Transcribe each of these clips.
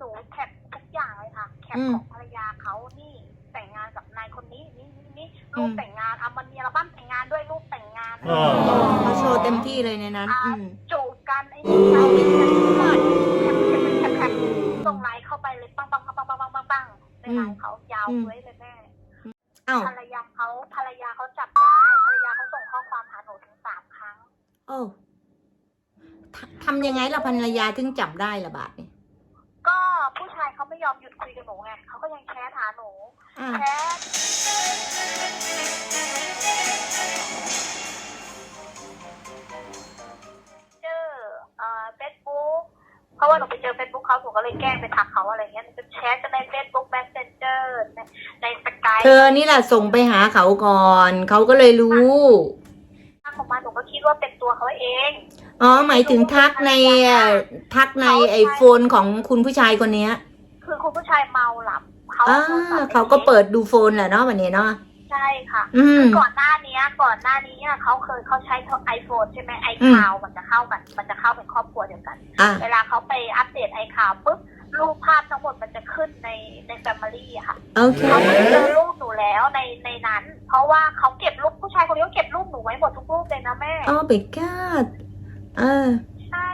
หนูแคปทุกอย่างเลยค่ะ แคปอืมของภรรยาเขานี่แต่งงานกับนายคนนี้นี่นี่นี่รูปแต่งงานเอามันมีอัลบั้มแต่งงานด้วยรูปแต่งงานอ๋อเขาโชว์เต็มที่เลยในนั้นอืมจูบกันไอ้นี่เราเป็นแคปแคปแคปแคปส่งไลน์เข้าไปเลยปังปังปังปังปังปังปังปังในไลน์เขายาวอืมไว้เลยแม่อ้าวภรรยาเขาภรรยาเขาจับได้ภรรยาเขาส่งข้อความหาหนูถึงสามครั้งโอ้ททำยังไงล่ะภรรยาถึงจับได้ละบาทเนี่ย ก็ผู้ชายเขา ไม่ยอมหยุดคุยกับหนูไงเขาก็ยังแชทหาหนูอ่า แชทเจอเอ่อเฟซบุ๊กเพราะว่าหนูไปเจอเฟซบุ๊กเขาหนูก็เลยแกล้งไปทักเขาอะไรเงี้ยหนูจะแชทกันในเฟซบุ๊กแมสเซนเจอร์ในในสกาย เธอนี่แหละส่งไปหาเขาก่อน เขาก็เลยรู้ ทักออกมาหนูก็คิดว่าเป็นตัวเขาเอง อ๋อ หมายถึงทักในเอ่อทักในไอโฟนของคุณผู้ชายคนเนี้ย คือคุณผู้ชายเมาหลับเขาอ่าโทรศัพท์เขาก็เปิดดูโฟนแหละเนาะวันนี้เนาะใช่ค่ะอืม ก่อนหน้านี้ก่อนหน้านี้อะเขาเคยเขาใช้ไอโฟนใช่ไหมไอคาวมันจะเข้ากัน มันจะเข้าเป็นครอบครัวเดียวกัน อ่า เวลาเขาไปอัปเดตไอคาวปุ๊บรูปภาพทั้งหมดมันจะขึ้นในในแฟมิลี่อะค่ะโอเค เขาไม่เจอรูปหนูแล้วในในนั้น เพราะว่าเขาเก็บรูปผู้ชายคนนี้เขาเก็บรูปหนูไว้หมดทุกรูปเลยนะแม่อ๋อเบกาดเออใช่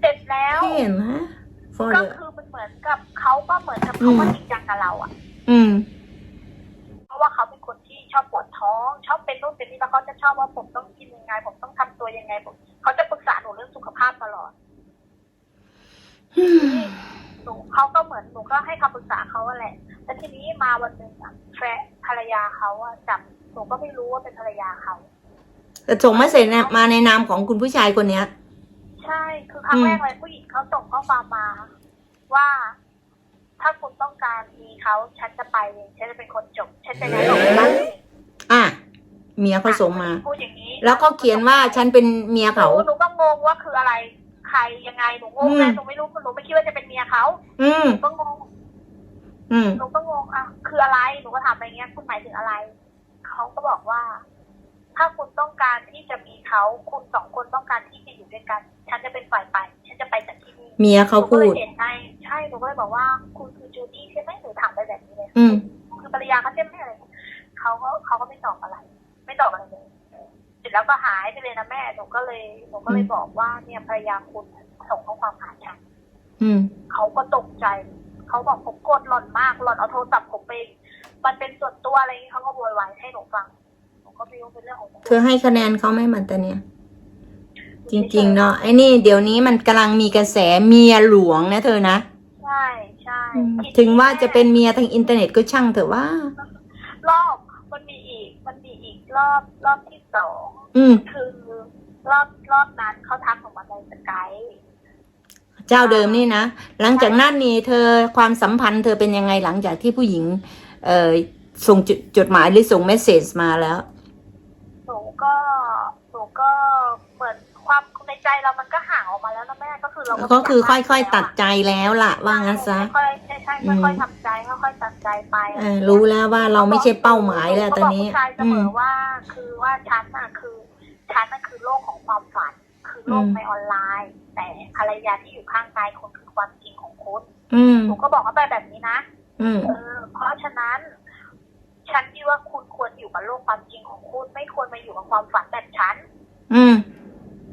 เสร็จแล้วเท่นะ for ก็ the คือ มันเหมือนกับเขาก็เหมือนกับเขาก็จริงจังกับเราอะอืม เพราะว่าเขาเป็นคนที่ชอบปวดท้อง ชอบเป็นนู่นเป็นนี่แล้วเขาจะชอบว่าผมต้องกินยังไง ผมต้องทำตัวยังไงผมเขาจะปรึกษาหนูเรื่องสุขภาพตลอดหนูเขาก็เหมือนหนูก็ให้คำปรึกษาเขาอะแหละแล้วทีนี้มาวันหนึ่งอะแฟนภรรยาเขาอะจับหนูก็ไม่รู้ว่าเป็นภรรยาเขาแต่ส่งมาเสร็จเนี่ยมาในนามของคุณผู้ชายคนเนี้ย ใช่คือครั้งแรกเลยผู้หญิงเขาส่งข้อความมา ว่า ถ้าคุณต้องการมีเขาฉันจะไปเองฉันจะเป็นคนจบ ฉันจะย้ายออกจากบ้านเองอะเมียเขาส่งมา พูดอย่างนี้แล้วก็เขียนว่าฉันเป็นเมียหนูเขา หนูก็งงว่าคืออะไร ใครยังไงหนูงงอืนะมหนูไม่รู้หนูไม่คิดว่าจะเป็นเมียเขาอืม หนูก็งงอืม หนูก็งงอะคืออะไรหนูก็ถามไปอย่างเงี้ยคุณหมายถึงอะไรเขาก็บอกว่า ถ้าคุณต้องการที่จะมีเขาคุณสองคนต้องการที่จะอยู่ด้วยกัน ฉันจะเป็นฝ่ายไป ฉันจะไปจากที่นี่เมียเขาหนูก็พูเลยดเห็นใจใช่หนูก็เลยบอกว่าคุณคือจูดี้ใช่ไหมหนูถามไปแบบนี้เลยอืมคือภรรยาเขาใช่ไหมอะไรเขาก็เขาก็ไม่ตอบอะไร ไม่ตอบอะไรเลยเสร็จแล้วก็หายไปเลยนะแม่หนูก็เลยหนูก็เลยบอกว่าเนี่ยภรรยาคุณส่งข้อความหาฉันอืมเขาก็ตกใจเขาบอกผมโกรธหล่อนมากหล่อนเอาโทรศัพท์ผมไปมันเป็นส่วนตัวอะไรอย่างนี้เขาก็โวยวายให้หนูฟังหนูก็ไม่รู้เป็นเรื่องของเธอให้คะแนนเขาไหมมันแต่เนี่ยจริง ๆ เนาะไอ้นี่เดี๋ยวนี้มันกำลังมีกระแสเมียหลวงนะเธอนะ ใช่ใช่ถึงว่าจะเป็นเมียทางอินเทอร์เน็ตก็ช่างเถอะว่า รอบมันมีอีก มันมีอีกรอบรอบที่สองอืมคือรอบรอบนั้นเขาทักหนูมาในสกายเจ้าเดิมนี่นะ หลังจากนั้นนี่เธอความสัมพันธ์เธอเป็นยังไงหลังจากที่ผู้หญิง เอ่อส่งจดจดหมายหรือส่งเมสเซจมาแล้วหนูก็หนูก็เหมือนความในใจเรามันก็ห่างออก มาแล้วนะแม่ก็คือเราก็คือไม่ค่อยากๆตัดใจแล้วล่ะ ว่างั้นซะค่อยๆใช่ใช่ค่อยๆทำใจค่อยๆตัดใจไปเออรู้แล้วว่าเราไม่ใช่เป้าหมายแล้วตอนนี้เขาบอกผู้ชายเสอืมมอว่าคือว่าฉันน่ะคือฉันน่ะคือโลกของความฝัน คือโลกอืมในออนไลน์ แต่ภรรยาที่อยู่ข้างกายคุณคือความจริงของคุณอืมหนูก็บอกเขาไปแบบนี้นะอืมเออเพราะฉะนั้น ฉันคิดว่าคุณควรอยู่กับโลกความจริงของคุณ ไม่ควรมาอยู่กับความฝันแบบฉัน อืม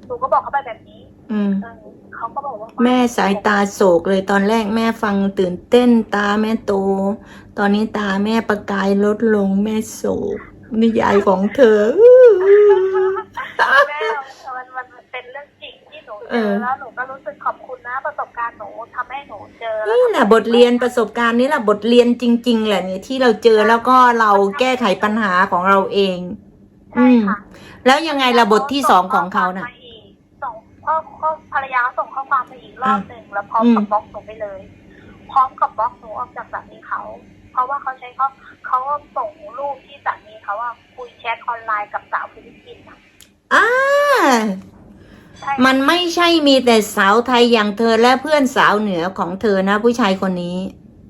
หนูก็บอกเขาไปแบบนี้ อืมเออเขาก็บอกว่าแม่สายตาโศกเลยตอนแรกแม่ฟังตื่นเต้นตาแม่โต ตอนนี้ตาแม่ประกายลดลงแม่โศกนิยายของเธอ แม่มันมันมันเป็นเรื่องจริงที่หนูเจเอออแล้วหนูก็รู้สึกขอบคุณนะ ประสบการณ์หนูทำให้หนูเจอแล้วนี่แหละบทเรียนประสบการณ์นี่แหละบทเรียนจริง ๆ แหละเนี่ยที่เราเจอแล้วก็เราแก้ไขปัญหาของเราเอง ใช่ค่ะแล้วยังไงระบทที่สองของเขาน่ะ ส่ งข้อข้อภรรยาเขาส่งข้อความมาอีกรอบหนึ่งแล้วพร้อมอืมกับบล็อกหนูไปเลย พร้อมกับบล็อกหนูออกจากสามีเขา เพราะว่าเขาใช้เขาเขาส่งรูปที่สามีเขาว่าคุยแชทออนไลน์กับสาวฟิลิปปินส์อะอ่าใช่มันไม่ใช่มีแต่สาวไทยอย่างเธอและเพื่อนสาวเหนือของเธอนะ ผู้ชายคนนี้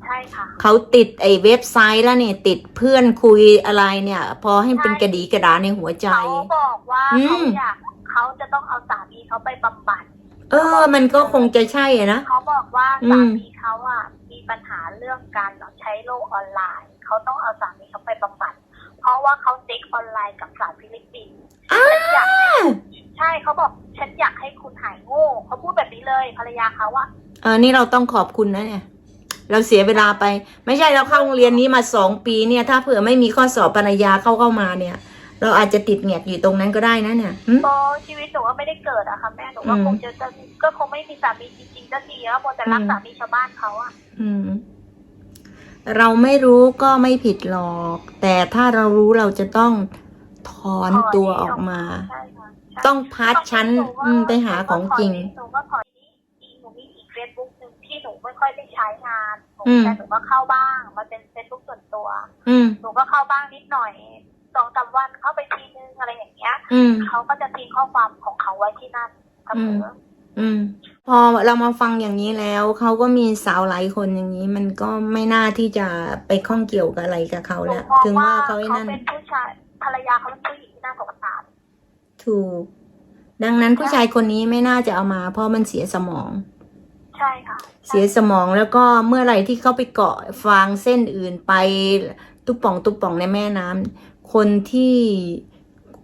ใช่ค่ะเขาติดไอ้เว็บไซต์แล้วเนี่ย ติดเพื่อนคุยอะไรเนี่ย พอให้มันเป็นกระดีกระดาในหัวใจเขาบอกว่าอืเขามอยาก เขาจะต้องเอาสามีเขาไปบำบัด เออ มันก็คงจะใช่อะนะ เขาบอกว่าอืสามมีเขาอะมีปัญหาเรื่องการใช้โลกออนไลน์ เขาต้องเอาสามีเขาไปบำบัด เพราะว่าเขาเซ็กออนไลน์กับสาวฟิลิปปินส์ฉันอยากให้ใช่เขาบอกฉันอยากให้คุณหายโง่เขาพูดแบบนี้เลยภรรยาเขาว่าเออนี่เราต้องขอบคุณนะเนี่ย เราเสียเวลาไป ไม่ใช่เราเข้าโรงเรียนนี้มาสองปีเนี่ย ถ้าเผื่อไม่มีข้อสอบปริญญาเข้าเข้ามาเนี่ย เราอาจจะติดแงกอยู่ตรงนั้นก็ได้นะเนี่ยหึก็ชีวิตหนูว่าไม่ได้เกิดอะค่ะแม่หนูว่าอืมคงจะจะก็คงไม่มีสามีจริงๆสักทีแล้วโมวแต่รักอืมสามีชาวบ้านเขาอะอืม เราไม่รู้ก็ไม่ผิดหรอก แต่ถ้าเรารู้เราจะต้องถอนตัวออกมา ใช่ค่ะใช่ต้องพัดชั้นหว่าอืมไปหาของจริง หนูก็ขอนี้อีกหนูมีอีกเฟซบุ๊กหนึ่งที่หนูไม่ค่อยได้ใช้งานหนูอืม แต่หนูก็เข้าบ้างมันเป็นเฟซบุ๊กส่วนตัว อืม หนูก็เข้าบ้างนิดหน่อย สองสามวันเข้าไปทีนึงอะไรอย่างเงี้ยอืมเขาก็จะทิ้งข้อความของเขาไว้ที่นั่นเสมอออืม พอเรามาฟังอย่างนี้แล้วเขาก็มีสาวหลายคนอย่างนี้ มันก็ไม่น่าที่จะไปข้องเกี่ยวกับอะไรกับเขาหนูแล้วมองถึงว่าว่าเขาเขาไอ้นั่นเป็นผู้ชายภรรยาเขาเป็นผู้หญิงที่น่าสงสารถูก ดังนั้นผู้ชายคนนี้ไม่น่าจะเอามา เพราะมันเสียสมอง ใช่ค่ะ เสียสมองแล้วก็เมื่อไหร่ที่เขาไปเกาะฟางเส้นอื่นไป ตุ๊บป่องตุ๊บป่องในแม่น้ำ คนที่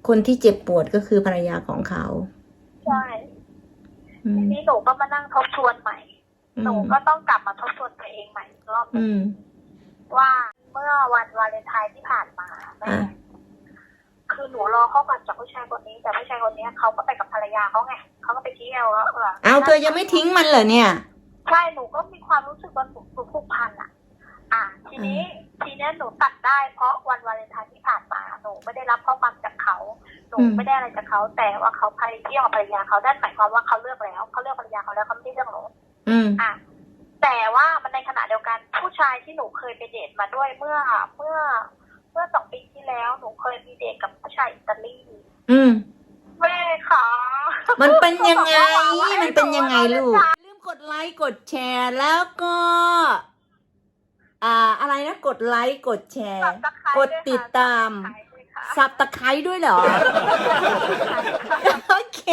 คนที่เจ็บปวดก็คือภรรยาของเขาใช่อืทีมนี้หนูก็มานั่งทบทวนใหม่อืหนูมก็ต้องกลับมาทบทวนตัวเองใหม่อีกรอบหนึ่งอืมว่าเมื่อวันวาเลนไทน์ที่ผ่านมาแม่อะคือหนูรอข้อความจากผู้ชายคนนี้แต่ผู้ชายคนนี้เขาก็ไปกับภรรยาเขาไงเขาก็ไปเที่ยวแล้วแบบเอาเธอยังไม่ทิ้งมันเหรอเนี่ย ใช่หนูก็มีความรู้สึกว่าหนูหนูผูกพันอะอะ ทีนี้ทีเนี้ยหนูตัดได้เพราะวันวาเลนไทน์ที่ผ่านมาหนูไม่ได้รับข้อความจากเขาหนูอืมไม่ได้อะไรจากเขาแต่ว่าเขาไปเที่ยวกับภรรยาเขาได้หมายความว่าเขาเลือกแล้วเขาเลือกภรรยาเขาแล้วเขาไม่ได้เลือกหนูอืมอะแต่ว่ามันในขณะเดียวกันผู้ชายที่หนูเคยไปเดทมาด้วยเมื่อเมื่อ เมื่อสองปีที่แล้วหนูเคยมีเดทกับผู้ชายอิตาลีอืมแม่ค่ะมันเป็นยังไงขาบอกว่ามันเป็นยังไงลูกให้หนูลืมกดไลค์กดแชร์แล้วก็ อ่าอะไรนะกดไลค์กดแชร์ Subscribe กดติดตามด้วยค่ะสับตะไคร้ด้วยเหรอ โอเค